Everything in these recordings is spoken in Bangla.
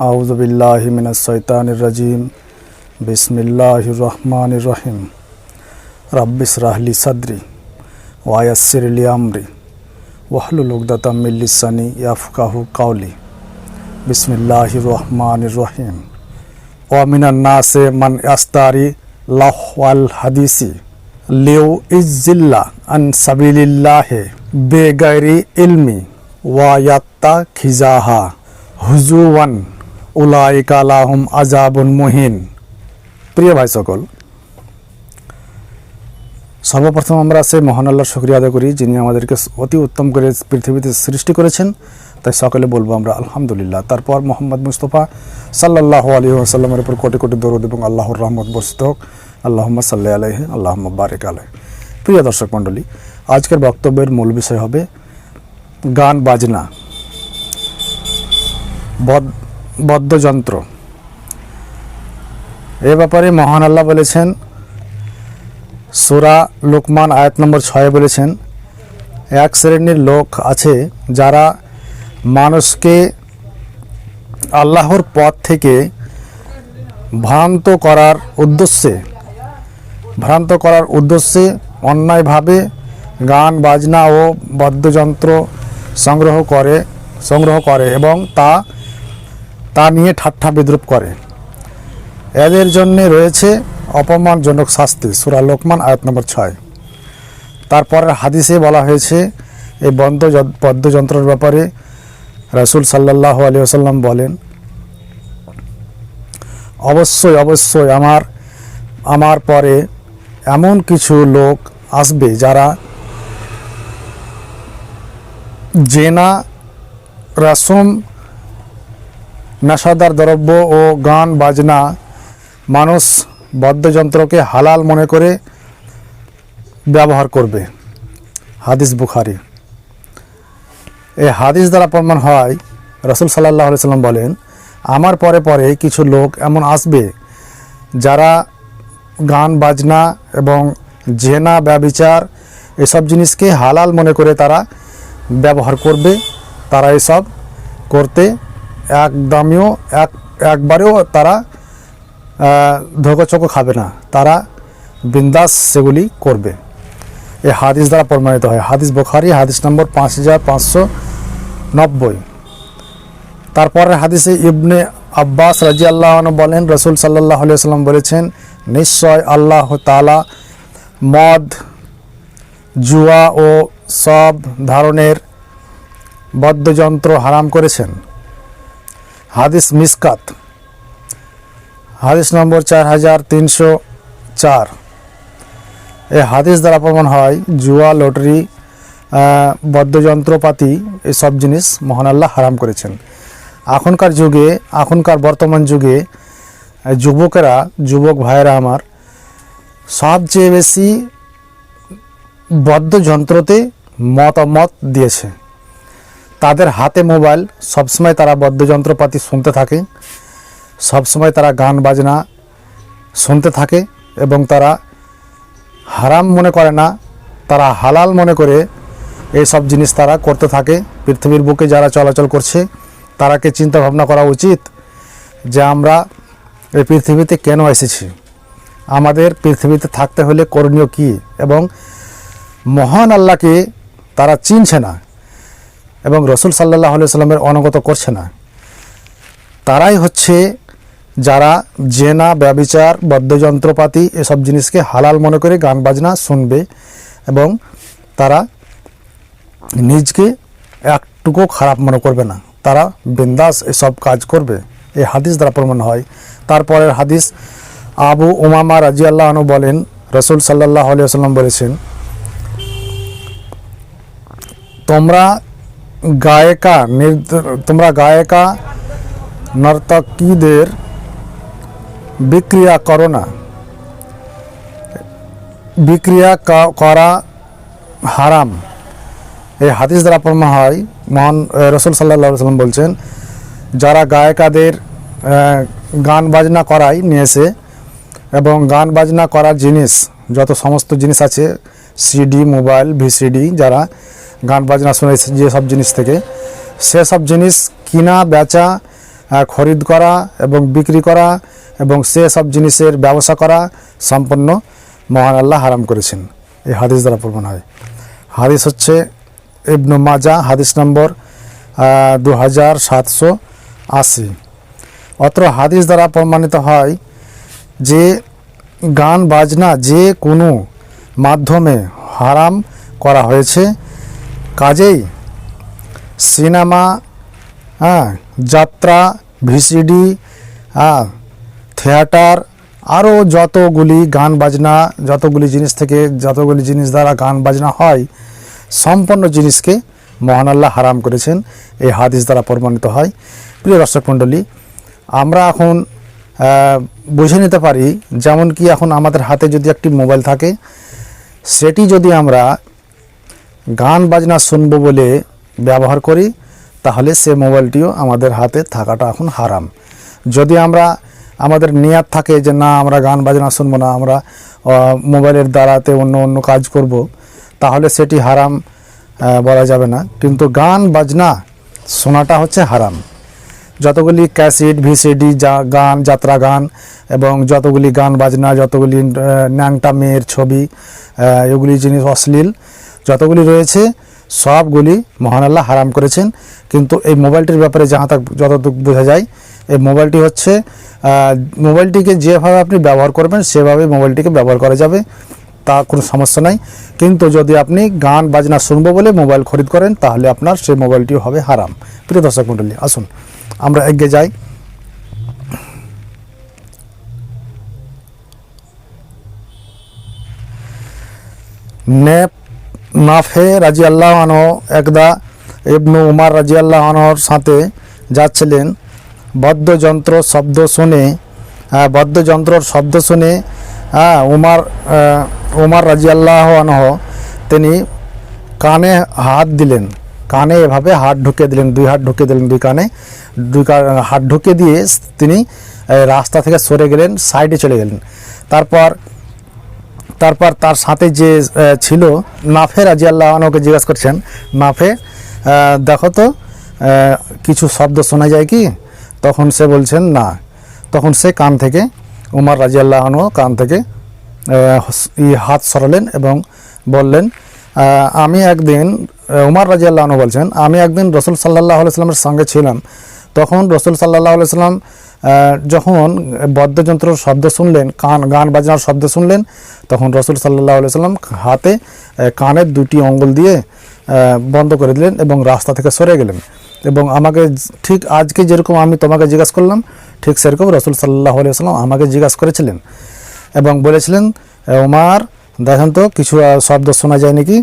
আউযু বিল্লাহি মিনাশ শাইতানির রাজিম বিসমিল্লাহির রহমানির রহিম রাব্বিস রাহলি সাদরি ওয়ায়াসসির লি আমরি ওয়াহলুল উকদাতাম মিন লিসানি ইয়াফকাহু কাওলি বিসমিল্লাহির রহমানির রহিম ওয়া মিনান নাসে মান ইয়াস্তারি লাহওয়াল হাদিসি লিউ ইজ্জিল্লা আন সাবিলিল্লাহে বেগাইরি ইলমি ওয়া ইয়াত্তা খিজাহা হুজুওয়ান উলাইকা লাহুম আজাবুন মুহিন। প্রিয় ভাই সকল, সর্বপ্রথম আমরা সেই মহান আল্লাহর শুক্রিয়া আদায় করি যিনি আমাদেরকে অতি উত্তম করে পৃথিবীতে সৃষ্টি করেছেন। তাই সকলে বলব আমরা আলহামদুলিল্লাহ। তারপর মোহাম্মদ মুস্তফা সাল্লাহ আলী আসাল্লামের উপর কোটি কোটি দরুদ এবং আল্লাহর রহমত বর্ষিত হোক। আল্লাহম্মদ সাল্লাহ আলহ আল্লাহম্মদ বারেক আলহ প্রিয় দর্শক মণ্ডলী, আজকের বক্তব্যের মূল বিষয় হবে গান বাজনা। বদ- বাদ্যযন্ত্র এ ব্যাপারে মহান আল্লাহ বলেছেন, সুরা লোকমান আয়াত নম্বর ছয়ে বলেছেন, এক শ্রেণির লোক আছে যারা মানুষকে আল্লাহর পথ থেকে ভ্রান্ত করার উদ্দেশ্যে, ভ্রান্ত করার উদ্দেশ্যে অন্যায়ভাবে গান, বাজনা ও বাদ্যযন্ত্র সংগ্রহ করে সংগ্রহ করে এবং তা তা নিয়ে ঠাট্টা বিদ্রুপ করে। এদের জন্যে রয়েছে অপমানজনক শাস্তি, সুরা লোকমান, আয়াত নম্বর ছয়। তারপরের হাদিসে বলা হয়েছে, এই বন্ধ পদ্যযন্ত্রের ব্যাপারে রাসূল সাল্লাহ আলী আসাল্লাম বলেন, অবশ্যই অবশ্যই আমার আমার পরে এমন কিছু লোক আসবে যারা জেনা, রাসম নেশাদার দ্রব্য ও গান, বাজনা, মানুষ বাদ্যযন্ত্রকে হালাল মনে করে ব্যবহার করবে। হাদিস বুখারি। এই হাদিস দ্বারা প্রমাণ হয়, রসুল সাল্লাহ সাল্লাম বলেন, আমার পরে পরে কিছু লোক এমন আসবে যারা গান, বাজনা এবং জেনা, ব্যবিচার এসব জিনিসকে হালাল মনে করে তারা ব্যবহার করবে, তারা এসব করতে একদমও এক, একবারেও তারা ধোকচকো খাবে না। তারা বিন্দাস সেগুলি করবে। এই হাদিস দ্বারা প্রমাণিত হয়। হাদিস বোখারি, হাদিস নম্বর পাঁচ হাজার পাঁচশো নব্বই। তারপরের হাদিসে ইবনে আব্বাস রাজি আল্লাহ বলেন, রসুল সাল্লাহ সাল্লাম বলেছেন, নিশ্চয় আল্লাহ তালা মদ, জুয়া ও সব ধরনের বাদ্যযন্ত্র হারাম করেছেন। হাদিস মিসকাত। হাদিস নম্বর চার হাজার তিনশো চার। এই হাদিস দ্বারা প্রমাণ হয় জুয়া, লটারি বদ্যযন্ত্রপাতি, এসব জিনিস মহান আল্লাহ হারাম করেছেন। এখনকার যুগে, এখনকার বর্তমান যুগে যুবকেরা, যুবক ভাইয়েরা আমার, সবচেয়ে বেশি বাদ্যযন্ত্রতে মতামত দিয়েছে। তাদের হাতে মোবাইল, সবসময় তারা বাদ্যযন্ত্রপাতি শুনতে থাকে, সবসময় তারা গান বাজনা শুনতে থাকে এবং তারা হারাম মনে করে না, তারা হালাল মনে করে এই সব জিনিস তারা করতে থাকে। পৃথিবীর বুকে যারা চলাচল করছে তারাকে চিন্তা ভাবনা করা উচিত যে আমরা এই পৃথিবীতে কেন এসেছি? আমাদের পৃথিবীতে থাকতে হলে করণীয় কী? এবং মহান আল্লাহকে তারা চিনছে না। এবং রসুল সাল্লাহ সাল্লামের অনগত করছে না। তারাই হচ্ছে যারা জেনা, ব্যবিচার, বাদ্যযন্ত্রপাতি এসব জিনিসকে হালাল মনে করে গান বাজনা শুনবে এবং তারা নিজকে একটুকু খারাপ মনে করবে না। তারা বিন্দাস এসব কাজ করবে। এই হাদিস দ্বারা প্রমাণ হয়। তারপরের হাদিস, আবু উমামা রাজি আল্লাহনু বলেন, রসুল সাল্লাহ আলিয়াল্লাম বলেছেন, তোমরা গায়িকা তোমরা গায়িকা, নর্তকীদের বিক্রিয়া করো না। বিক্রিয়া করা হারাম। এই হাদিস দ্বারা প্রমাণ হয়, মহান রসুল সাল্লাহ সাল্লাম বলছেন, যারা গায়িকাদের গান বাজনা করায় নিয়েছে এবং গান বাজনা করার জিনিস, যত সমস্ত জিনিস আছে, সিডি, মোবাইল, ভিসিডি, যারা গান বাজনা শুনে যেসব জিনিস থেকে। সেসব জিনিস কিনা, বেচা খরিদ করা এবং বিক্রি করা এবং সে সব জিনিসের ব্যবসা করা সম্পূর্ণ মহান আল্লাহ হারাম করেছেন। এই হাদিস দ্বারা প্রমাণ হয়। হাদিস হচ্ছে ইবনু মাজা, হাদিস নম্বর দু হাজার সাতশো আশি। অত্র হাদিস দ্বারা প্রমাণিত হয় যে গান বাজনা যে কোনো মাধ্যমে হারাম করা হয়েছে। কাজেই সিনেমা হ্যাঁ যাত্রা, ভিসিডি হ্যাঁ থিয়েটার, আরও যতগুলি গান বাজনা, যতগুলি জিনিস থেকে, যতগুলি জিনিস দ্বারা গান বাজনা হয় সম্পূর্ণ জিনিসকে মহান আল্লাহ হারাম করেছেন। এই হাদিস দ্বারা প্রমাণিত হয়। প্রিয় দর্শক মণ্ডলী, আমরা এখন বুঝে নিতে পারি যেমন কি এখন আমাদের হাতে যদি একটি মোবাইল থাকে, সেটি যদি আমরা গান বাজনা শুনব বলে ব্যবহার করি, তাহলে সে মোবাইলটিও আমাদের হাতে থাকাটা এখন হারাম। যদি আমরা, আমাদের নিয়াত থাকে যে না, আমরা গান বাজনা শুনব না, আমরা মোবাইলের দ্বারাতে অন্য অন্য কাজ করব, তাহলে সেটি হারাম বলা যাবে না। কিন্তু গান বাজনা শোনাটা হচ্ছে হারাম। যতগুলি ক্যাসেট, ভিসিডি, যা গান, যাত্রা গান, এবং যতগুলি গান বাজনা, যতগুলি ন্যাংটা মেয়ের ছবি এগুলি জিনিস অশ্লীল যতগুলি রয়েছে, সবগুলি মহান আল্লাহ হারাম করেছেন। কিন্তু এই মোবাইলটির ব্যাপারে যাহা তাক যতটুকু বোঝা যায়, এই মোবাইলটি হচ্ছে মোবাইলটিকে যেভাবে আপনি ব্যবহার করবেন, সেভাবে মোবাইলটিকে ব্যবহার করা যাবে, তা কোনো সমস্যা নাই। কিন্তু যদি আপনি গান, বাজনা শুনব বলে মোবাইল খরিদ করেন, তাহলে আপনার সেই মোবাইলটি হবে হারাম। প্রিয় দর্শক মণ্ডলী, আসুন, আমরা এগিয়ে যাই। নেপ নাফে রাজি আল্লাহ আনহ একদা ইবনু উমার রাজি আল্লাহ আনহর সাথে যাচ্ছিলেন। বাদ্যযন্ত্র শব্দ শুনে আহ, বাদ্যযন্ত্রর শব্দ শুনে উমার উমার রাজি আল্লাহ আনহ তিনি কানে হাত দিলেন। কানে এভাবে হাত ঢুকে দিলেন দুই হাত ঢুকে দিলেন দুই কানে। দুই হাত ঢুকে দিয়ে তিনি রাস্তা থেকে সরে গেলেন সাইডে চলে গেলেন। তারপর তারপর তার সাথে যে ছিল নাফে রাজি আল্লাহ আনহকে জিজ্ঞাসা করছেন নাফে দেখো তো কিছু শব্দ শোনা যায় কি? তখন সে বলছেন না। তখন সে কান থেকে উমার রাজি আল্লাহ আনহ কান থেকে হাত সরালেন এবং বললেন আমি একদিন উমার রাজি আল্লাহ আনহু বলছেন আমি একদিন রসুল সাল্লাহ সাল্লামের সঙ্গে ছিলাম। তখন রসুল সাল্লাহ আহ, যখন বদ্যযন্ত্র শব্দ শুনলেন, কান, গান বাজনার শব্দ শুনলেন, তখন রসুল সাল্লাহ সাল্লাম হাতে কানের দুটি অঙ্গুল দিয়ে বন্ধ করে দিলেন এবং রাস্তা থেকে সরে গেলেন। এবং আমাকে ঠিক আজকে যেরকম আমি তোমাকে জিজ্ঞাসা করলাম, ঠিক সেরকম রসুল সাল্লাহ সাল্লাম আমাকে জিজ্ঞাসা করেছিলেন এবং বলেছিলেন ওমার, দেখেন তো, কিছু শব্দ শোনা যায় নাকি?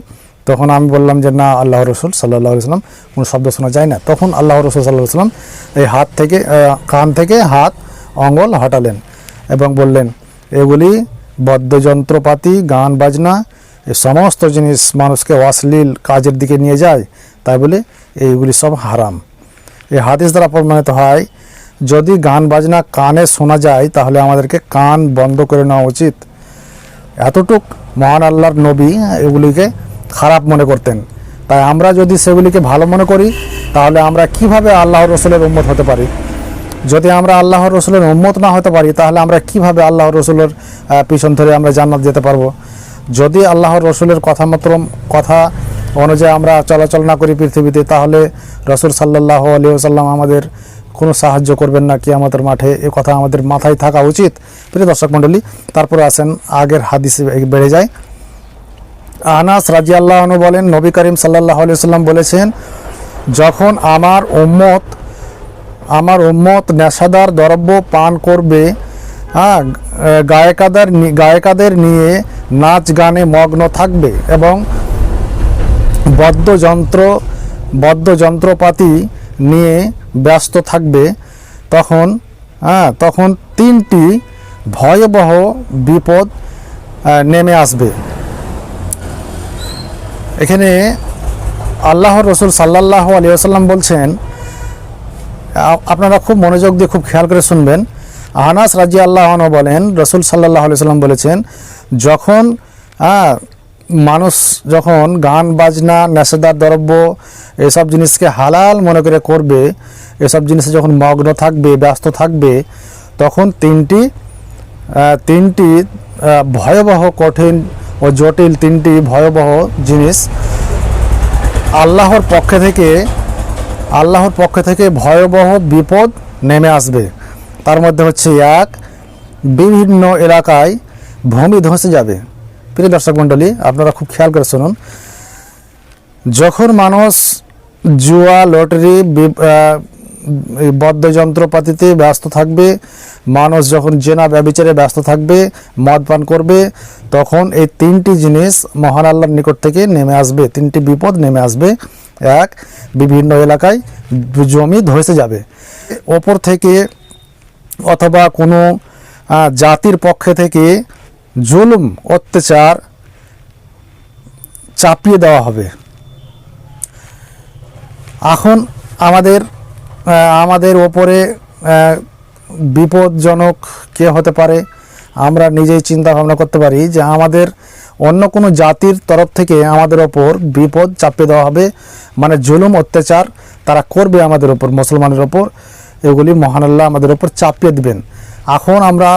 তখন আমি বললাম যে, না আল্লাহ রসুল সাল্লাহ সাল্লাম কোনো শব্দ শোনা যায় না। তখন আল্লাহ রসুল সাল্লাহ সাল্লাম এই হাত থেকে কান থেকে হাত, অঙ্গল হটালেন এবং বললেন, এগুলি বদ্যযন্ত্রপাতি গান বাজনা এই সমস্ত জিনিস মানুষকে অশ্লীল কাজের দিকে নিয়ে যায়, তাই বলে এইগুলি সব হারাম। এই হাদিস দ্বারা প্রমাণিত হয়, যদি গান বাজনা কানে শোনা যায়, তাহলে আমাদেরকে কান বন্ধ করে নেওয়া উচিত। এতটুক মহান আল্লাহর নবী এগুলিকে খারাপ মনে করতেন। তাই আমরা যদি সেগুলিকে ভালো মনে করি, তাহলে আমরা কীভাবে আল্লাহর রসুলের উম্মত হতে পারি? যদি আমরা আল্লাহর রসুলের উম্মত না হতে পারি, তাহলে আমরা কীভাবে আল্লাহর রসুলের পিছন ধরে আমরা জান্নাত যেতে পারব? যদি আল্লাহর রসুলের কথা মাত্র, কথা অনুযায়ী আমরা চলাচল না করি পৃথিবীতে, তাহলে রসুল সাল্লাহ আলী সাল্লাম আমাদের কোনো সাহায্য করবেন না কি আমাদের মাঠে। এ কথা আমাদের মাথায় থাকা উচিত। প্রিয় দর্শক মণ্ডলী, তারপরে আসেন আগের হাদিসে বেড়ে যায়। আনাস রাজি আল্লাহ বলেন, নবী করিম সাল্লাহ সাল্লাম বলেছেন, যখন আমার উম্মত আমার উম্মত নেশাদার দ্রব্য পান করবে হ্যাঁ গায়কাদের গায়িকাদের নিয়ে নাচ গানে মগ্ন থাকবে এবং বাদ্যযন্ত্র বাদ্যযন্ত্রপাতি নিয়ে ব্যস্ত থাকবে, তখন হ্যাঁ তখন তিনটি ভয়াবহ বিপদ নেমে আসবে। এখানে আল্লাহর রসুল সাল্লাহ আলী আসাল্লাম বলছেন আপনারা খুব মনোযোগ দিয়ে খুব খেয়াল করে শুনবেন। আনাস রাজি আল্লাহন বলেন, রসুল সাল্লাহ আলি সাল্লাম বলেছেন, যখন মানুষ যখন গান, বাজনা, নেশাদার দ্রব্য, এসব জিনিসকে হালাল মনে করে করবে, এসব জিনিসে যখন মগ্ন থাকবে, ব্যস্ত থাকবে, তখন তিনটি তিনটি ভয়াবহ, কঠিন ও জটিল তিনটি ভয়াবহ জিনিস আল্লাহর পক্ষে থেকে, আল্লাহর পক্ষ থেকে ভয়াবহ বিপদ নেমে আসবে। তার মধ্যে হচ্ছে এক, বিভিন্ন এলাকায় ভূমি ধসে যাবে। প্রিয় দর্শক মণ্ডলী, আপনারা খুব খেয়াল করে শুনুন। যখন মানুষ জুয়া, লটারি বি- আহ, এই বদ্ধযন্ত্রপাতিতে ব্যস্ত থাকবে মানুষ যখন জেনা ব্যবচারে ব্যস্ত থাকবে মদ পান করবে তখন এই তিনটি জিনিস মহান আল্লাহর নিকট থেকে নেমে আসবে তিনটি বিপদ নেমে আসবে। এক বিভিন্ন এলাকায় জমি ধসে যাবে। ওপর থেকে অথবা কোনো জাতির পক্ষে থেকে জুলুম অত্যাচার চাপিয়ে দেওয়া হবে। এখন আমাদের আমাদের ওপরে বিপদজনক কে হতে পারে, আমরা নিজেই চিন্তা ভাবনা করতে পারি যে আমাদের অন্য কোনো জাতির তরফ থেকে আমাদের ওপর বিপদ চাপিয়ে দেওয়া হবে। মানে জুলুম, অত্যাচার তারা করবে আমাদের ওপর, মুসলমানের ওপর। এগুলি মহান আল্লাহ আমাদের ওপর চাপিয়ে দিবেন। এখন আমরা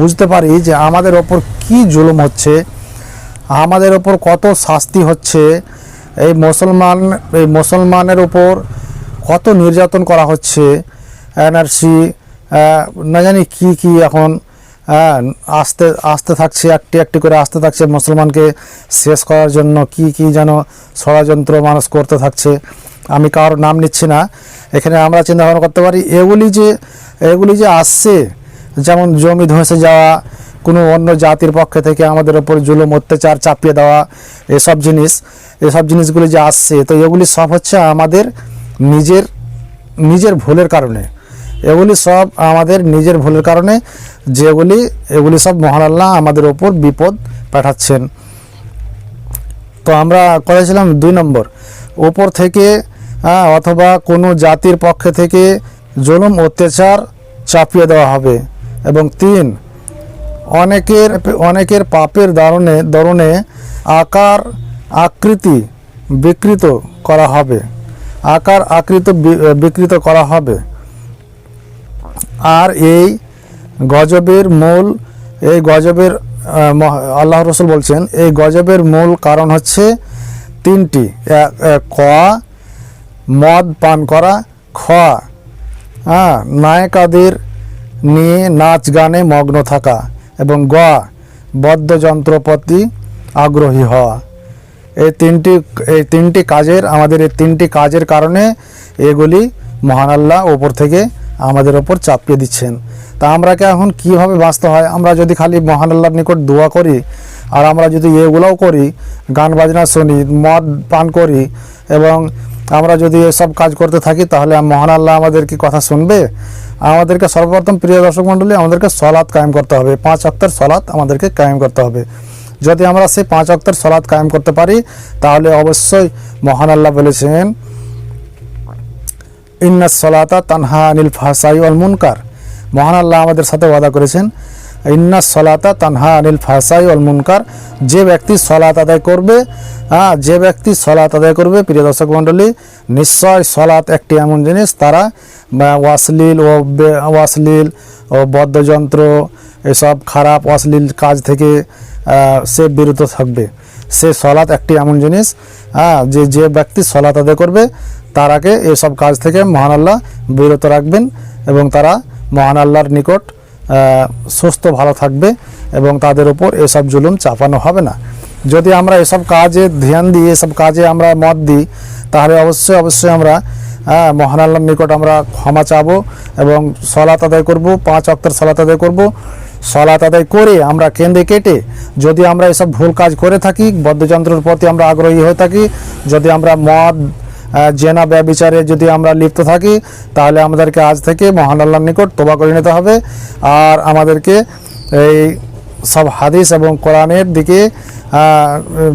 বুঝতে পারি যে আমাদের ওপর কি জুলুম হচ্ছে, আমাদের ওপর কত শাস্তি হচ্ছে। এই মুসলমান, এই মুসলমানের ওপর কত নির্যাতন করা হচ্ছে? এনআরসি না জানি কি কি এখন আসতে আসতে থাকছে, একটি একটি করে আসতে থাকছে মুসলমানকে শেষ করার জন্য কি কি যেন ষড়যন্ত্র মানুষ করতে থাকছে। আমি কারোর নাম নিচ্ছি না। এখানে আমরা চিন্তা ভাবনা করতে পারি, এগুলি যে এগুলি যে আসছে, যেমন জমি ধসে যাওয়া, কোনো অন্য জাতির পক্ষে থেকে আমাদের ওপর জুলুম, অত্যাচার চাপিয়ে দেওয়া, এসব জিনিস, এসব জিনিসগুলি যে আসছে, তো এগুলি সব হচ্ছে আমাদের নিজের নিজের ভুলের কারণে। এগুলি সব আমাদের নিজের ভুলের কারণে, যেগুলি, এগুলি সব মহান আল্লাহ আমাদের ওপর বিপদ পাঠাচ্ছেন। তো আমরা করেছিলাম দুই নম্বর। ওপর থেকে অথবা কোনো জাতির পক্ষে থেকে জুলুম, অত্যাচার চাপিয়ে দেওয়া হবে। এবং তিন, অনেকের অনেকের পাপের দারণে, দরণে আকার, আকৃতি বিকৃত করা হবে। আকার আকৃত বিকৃত করা হবে। আর এই গজবের মূল, এই গজবের আল্লাহ রসুল বলছেন, এই গজবের মূল কারণ হচ্ছে তিনটি। ক, মদ পান করা, খ হ্যাঁ নায়িকাদের নিয়ে নাচ গানে মগ্ন থাকা এবং গ, বদ্ধযন্ত্রপতি আগ্রহী হওয়া। এই তিনটি এই তিনটি কাজের, আমাদের এই তিনটি কাজের কারণে এগুলি মহান আল্লাহ ওপর থেকে আমাদের ওপর চাপিয়ে দিচ্ছেন। তা আমরা কি এখন কীভাবে বাঁচতে হয়? আমরা যদি খালি মহান আল্লাহর নিকট দোয়া করি, আর আমরা যদি এগুলোও করি, গান বাজনা শুনি, মদ পান করি, এবং আমরা যদি এসব কাজ করতে থাকি, তাহলে মহান আল্লাহ আমাদের কি কথা শুনবে? আমাদেরকে সর্বপ্রথম প্রিয় দর্শক মণ্ডলী, আমাদেরকে সলাৎ কায়েম করতে হবে। পাঁচ অক্টের সলাৎ আমাদেরকে কায়েম করতে হবে। যদি আমরা সেই পাঁচ অক্তের সলাৎ কায়েম করতে পারি, তাহলে অবশ্যই মহান আল্লাহ বলেছেন ইন্না সলাতা তানহা আনিল ফাসাই অল মুনকার। মহান আল্লাহ আমাদের সাথে ওয়াদা করেছেন ইন্না সলাতা তানহা আনিল ফাহসাই অল মুনকার। যে ব্যক্তি সলাত আদায় করবে হ্যাঁ যে ব্যক্তি সলাত আদায় করবে, প্রিয় দর্শক মণ্ডলী, নিশ্চয় সলাত একটি এমন জিনিস, তারা ওয়াসলিল ও ওয়াসলিল ও বদ্ধযন্ত্র, এসব খারাপ অশ্লীল কাজ থেকে সে বিরত থাকবে। সে সলাৎ একটি এমন জিনিস হ্যাঁ যে যে ব্যক্তি সলাৎ আদায় করবে তারাকে এসব কাজ থেকে মহান আল্লাহ বিরত রাখবেন এবং তারা মহান আল্লাহর নিকট সুস্থ, ভালো থাকবে এবং তাদের উপর এসব জুলুম চাপানো হবে না। যদি আমরা এসব কাজে ধ্যান দিই, এসব কাজে আমরা মত দিই, তাহলে অবশ্যই অবশ্যই আমরা হ্যাঁ মহান আল্লাহর নিকট আমরা ক্ষমা চাবো এবং সলাত আদায় করব, পাঁচ অক্টের সলাত আদায় করব। সলাত আদায় করে আমরা কেন্দ্রে কেটে যদি আমরা এসব ভুল কাজ করে থাকি, বদ্ধযন্ত্রের প্রতি আমরা আগ্রহী হয়ে থাকি, যদি আমরা মদ জেনা ব্যবিচারে যদি আমরা লিপ্ত থাকি, তাহলে আমাদেরকে আজ থেকে মহান আল্লাহর নিকট তোবা করে নিতে হবে। আর আমাদেরকে এই সব হাদিস এবং কোরআনের দিকে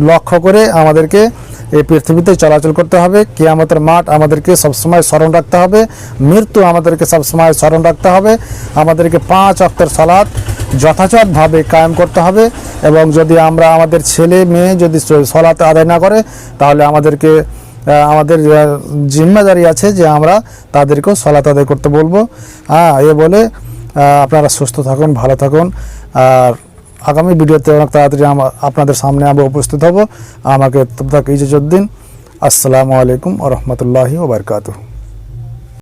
লক্ষ্য করে আমাদেরকে এই পৃথিবীতে চলাচল করতে হবে। কিয়ামতের মাঠ আমাদেরকে সবসময় স্মরণ রাখতে হবে। মৃত্যু আমাদেরকে সবসময় স্মরণ রাখতে হবে। আমাদেরকে পাঁচ অক্টের সালাত যথাযথভাবে কায়েম করতে হবে এবং যদি আমরা আমাদের ছেলে মেয়ে যদি সলাতে আদায় না করে, তাহলে আমাদেরকে আমাদের জিম্মাদারি আছে যে আমরা তাদেরকেও সলাত আদায় করতে বলব। হ্যাঁ এ বলে আপনারা সুস্থ থাকুন, ভালো থাকুন। আর আগামী ভিডিওতে অনেক তাড়াতাড়ি আপনাদের সামনে আমরা উপস্থিত হব। আমাকে তবদাক ইজাজুদ্দিন। আসসালামু আলাইকুম ও রহমতুল্লাহি ওবরকাতুহ